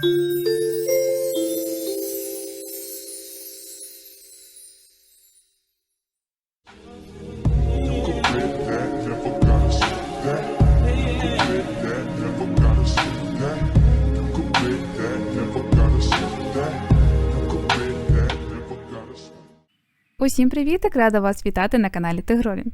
Música Усім привітик! Рада вас вітати на каналі Тигролі.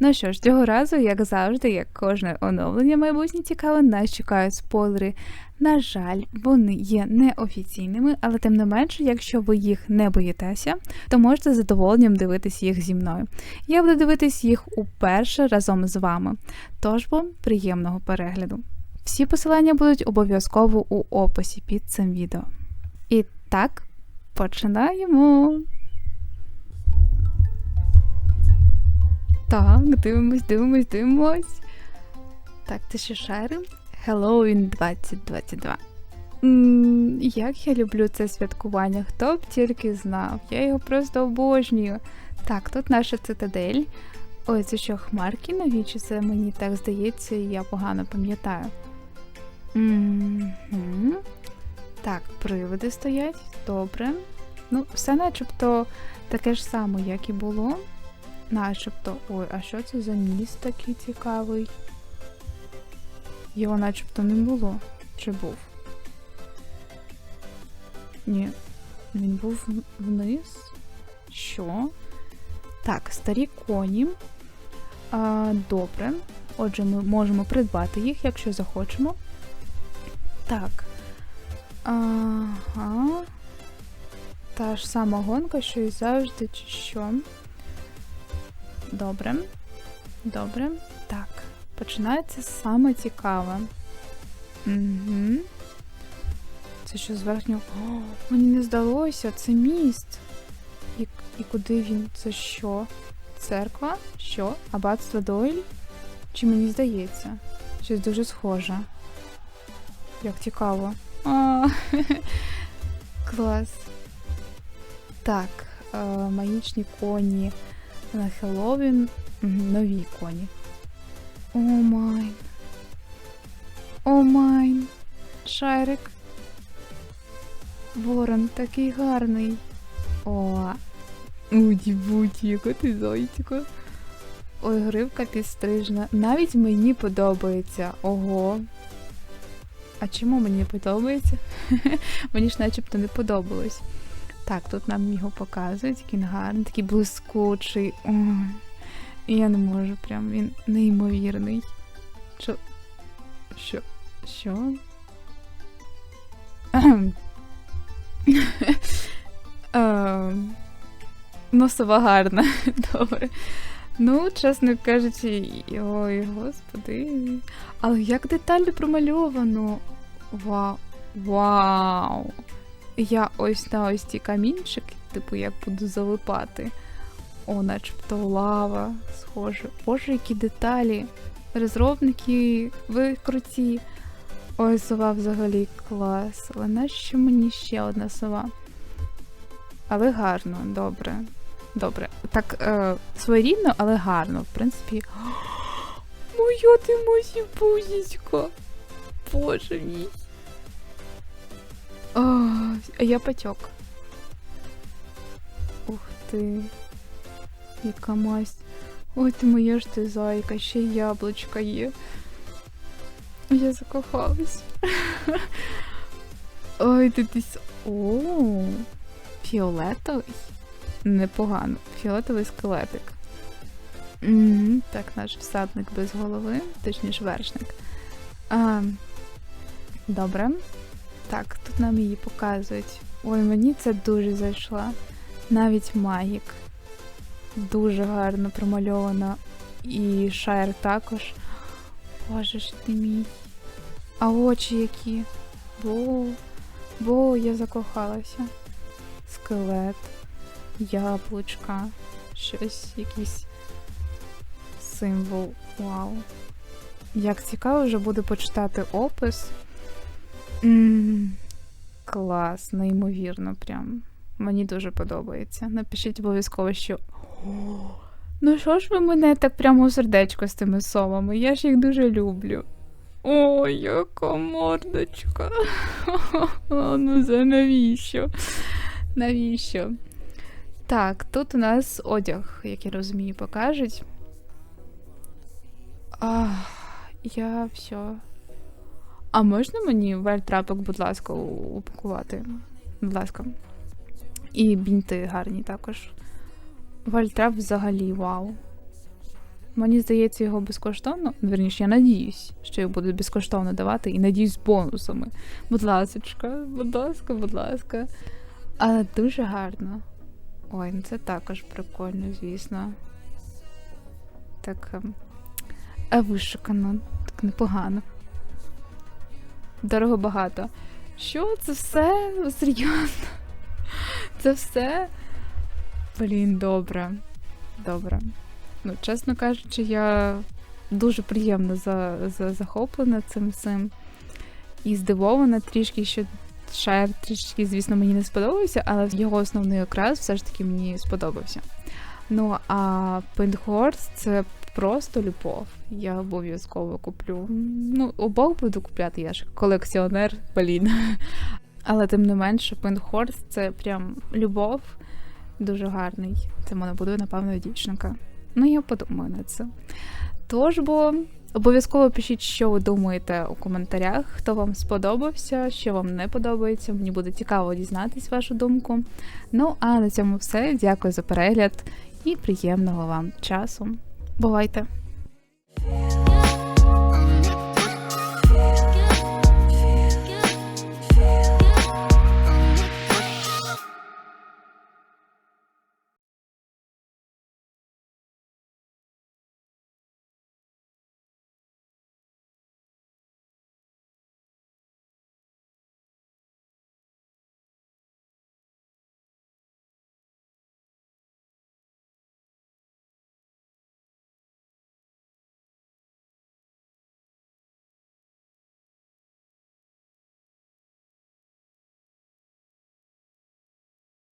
Ну що ж, цього разу, як завжди, як кожне оновлення майбутнє цікаве, нас чекають спойлери. На жаль, вони є неофіційними, але тим не менше, якщо ви їх не боїтеся, то можете з задоволенням дивитись їх зі мною. Я буду дивитись їх уперше разом з вами. Тож бо приємного перегляду. Всі посилання будуть обов'язково у описі під цим відео. І так, починаємо! Так, дивимось, дивимось, дивимось. Так, ти ще шарим? Halloween 2022. м як я люблю це святкування, хто б тільки знав. Я його просто обожнюю. Так, тут наша цитадель. Ой, це що, хмарки нові, чи це мені так здається, і я погано пам'ятаю. Так, привиди стоять, добре. Ну, все начебто таке ж саме, як і було. Начебто. Ой, а що це за міст такий цікавий? Його начебто не було. Чи був? Ні. Він був вниз. Що? Так, старі коні. А, Добре. Отже, ми можемо придбати їх, якщо захочемо. Так. Ага. Та ж сама гонка, що і завжди, чи що. Добре. Добре. Так. Починається саме цікаве. Угу. Це що з верхнього. О, мені не здалося, це міст. І і куди він? Це що? Церква? Що? Аббатство Дойль? Чи мені здається? Щось дуже схоже. Як цікаво. А, Клас. Так, е, магічні коні на Хеллоуін нові коні. О майн. О майн. Шарик. Ворон такий гарний. О. Уді-буді, яка ти зайчика. Ой, гривка підстрижена. Навіть мені подобається. Ого. А чому мені подобається? мені ж начебто не подобалось. Так, тут нам його показують, який гарний, такий блискучий. Ой. Я не можу, прям він неймовірний. Що? Що? Що? Ем. Носова гарна, добре. Ну, чесно кажучи, ой, господи. Але як детально промальовано. Вау! Вау! Я ось на ось ці камінчики, типу, як буду залипати. О, начебто лава, схоже. Боже, які деталі. Розробники, ви круті. Ой, сова взагалі клас. Але нащо мені ще одна сова? Але гарно, добре. Добре. Так, е, своєрідно, але гарно. В принципі. Моя ти мої бузічка. Боже мій. О, а я потек. Ух ти. Яка масть. Ой, ти моя ж ти зайка, ще яблучка є. Я закохалась. Ой, ти ти. О, фіолетовий. Непогано. Фіолетовий скелетик. М -м, так, наш всадник без голови, точніше вершник. А, Добре. Так, тут нам її показують. Ой, мені це дуже зайшла. Навіть магік. Дуже гарно промальована. І шайр також. Боже ж ти мій. А очі які. Бо, бо я закохалася. Скелет, яблучка, щось, якийсь символ. Вау. Як цікаво вже буде почитати опис. М клас, неймовірно, прям. Мені дуже подобається. Напишіть обов'язково, що. Ну що ж ви мене так прямо у сердечко з тими совами? Я ж їх дуже люблю. Ой, яка мордочка. ну це навіщо? Навіщо? Так, тут у нас одяг, як я розумію, покажуть. Ах, я все. А можна мені вальтрапок, будь ласка, упакувати? Будь ласка. І бінти гарні також. Вальтрап взагалі вау. Мені здається, його безкоштовно. Верніше, я надіюсь, що його будуть безкоштовно давати і надіюсь бонусами. Будь ласочка, будь ласка, будь ласка. Але дуже гарно. Ой, ну це також прикольно, звісно. Так. ем, А вишукано, так непогано. Дорого багато. Що це все? Серйозно? Це все? Блін, добре. Добре. Ну, чесно кажучи, я дуже приємно за, за, захоплена цим всім. І здивована трішки, що Шайр трішки, звісно, мені не сподобався, але його основний окрас все ж таки мені сподобався. Ну, а Пентхорс це просто любов. Я обов'язково куплю. Ну, обох буду купляти, я ж колекціонер, блін. Але тим не менше, Пентхорс це прям любов. Дуже гарний. Це мене буде, напевно, дівчинка. Ну, я подумаю над це. Тож бо обов'язково пишіть, що ви думаєте у коментарях, хто вам сподобався, що вам не подобається. Мені буде цікаво дізнатись вашу думку. Ну, а на цьому все. Дякую за перегляд і приємного вам часу. Бувайте!